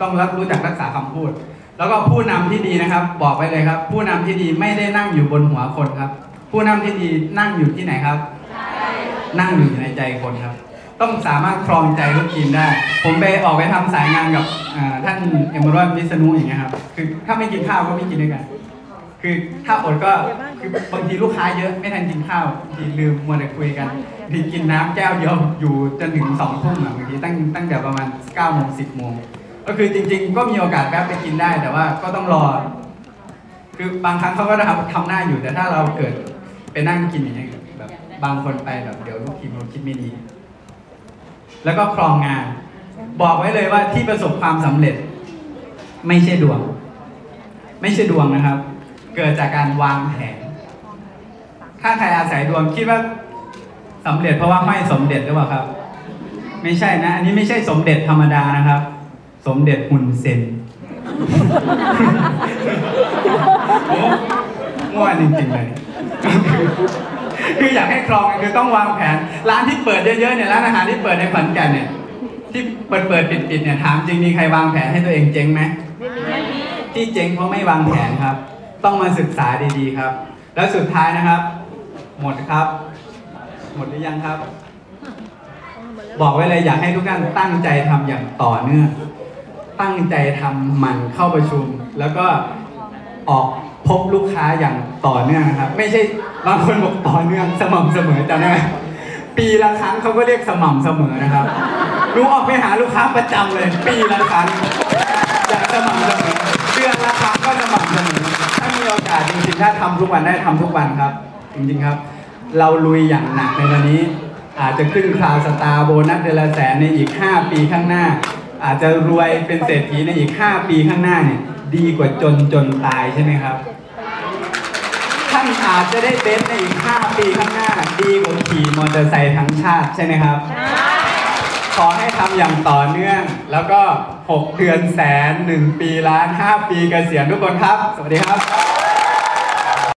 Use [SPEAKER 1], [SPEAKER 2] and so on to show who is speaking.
[SPEAKER 1] ต้องรับรู้จักรักษาคำพูด แล้วก็ผู้นำที่ดีนะครับ บอกไว้เลยครับ ผู้นำที่ดีไม่ได้นั่งอยู่บนหัวคนครับ ผู้นำที่ดีนั่งอยู่ที่ไหนครับ นั่งอยู่ในใจคนครับ ต้องสามารถครองใจลูกทีมได้ ผมไปออกไปทำสายงานกับท่านเอมเบอร์วิษณุอย่างเงี้ยครับคือถ้าไม่กินข้าวก็ไม่กินด้วยกันคือถ้าอดก็คือบางทีลูกค้าเยอะไม่ทันกินข้าวบางทีลืมมัวแต่คุยกันบางทีกินน้ำแก้วเดียวอยู่จนถึงสองทุ่มอะบางทีตั้งตั้งแต่ประมาณ9ก้าโมงสิบโมง ก็คือจริง ๆ ก็มีโอกาสแวะไปกินได้แต่ว่าก็ต้องรอ คือบางครั้งเขาก็ทำทำหน้าอยู่แต่ถ้าเราเกิดไปนั่งกินอย่างเงี้ยแบบบางคนไปแบบเดี๋ยวลูกทีมเราคิดไม่ดี แล้วก็ครองงาน บอกไว้เลยว่าที่ประสบความสำเร็จ ไม่ใช่ดวง ไม่ใช่ดวงนะครับ เกิดจากการวางแผน ถ้าใครอาศัยดวงคิดว่าสำเร็จเพราะว่าไม่สมเด็จหรือเปล่าครับ ไม่ใช่นะ อันนี้ไม่ใช่สมเด็จธรรมดานะครับ สมเด็จหุ่นเซนโอ้ง่วนจริงๆเลยคืออยากให้ครองคือต้องวางแผน ร้านที่เปิดเยอะๆเนี่ยร้านอาหารที่เปิดในขอนแก่นเนี่ย ที่เปิดเปิดปิดปิดๆเนี่ยถามจริงมีใครวางแผนให้ตัวเองเจ๊งไหมที่เจ๊งเพราะไม่วางแผนครับ ต้องมาศึกษาดีๆครับ แล้วสุดท้ายนะครับ หมดครับ หมดหรือยังครับ บอกไว้เลยอยากให้ทุกท่านตั้งใจทำอย่างต่อเนื่อง ตั้งใจทำหมันเข้าประชุม แล้วก็ออกพบลูกค้าอย่างต่อเนื่องนะครับ ไม่ใช่บางคนบอกต่อเนื่องสม่ำเสมอจำได้ไหมปีละครั้งเขาก็เรียกสม่ำเสมอนะครับรู้ออกไปหาลูกค้าประจำเลย ปีละครั้งอย่างสม่ำเสมอเดือนละครั้งก็สม่ำเสมอถ้ามีโอกาสจริงๆถ้าทำทุกวันได้ทำทุกวันครับ จริงๆครับ เราลุยอย่างหนักในวันนี้ อาจจะขึ้นคราวสตาร์โบนัสเดือนละแสนในอีก 5 ปีข้างหน้า อาจจะรวยเป็นเศรษฐีในอีก 5 ปีข้างหน้าเนี่ย ดีกว่าจนจนตายใช่ไหมครับ ท่านอาจจะได้เบนซ์ในอีก 5 ปีข้างหน้า ดีกว่าขี่มอเตอร์ไซค์ทั้งชาติใช่ไหมครับ ขอให้ทำอย่างต่อเนื่อง แล้วก็ 6 เดือนแสน 1 ปีล้าน 5 ปีเกษียณทุกคนครับ สวัสดีครับ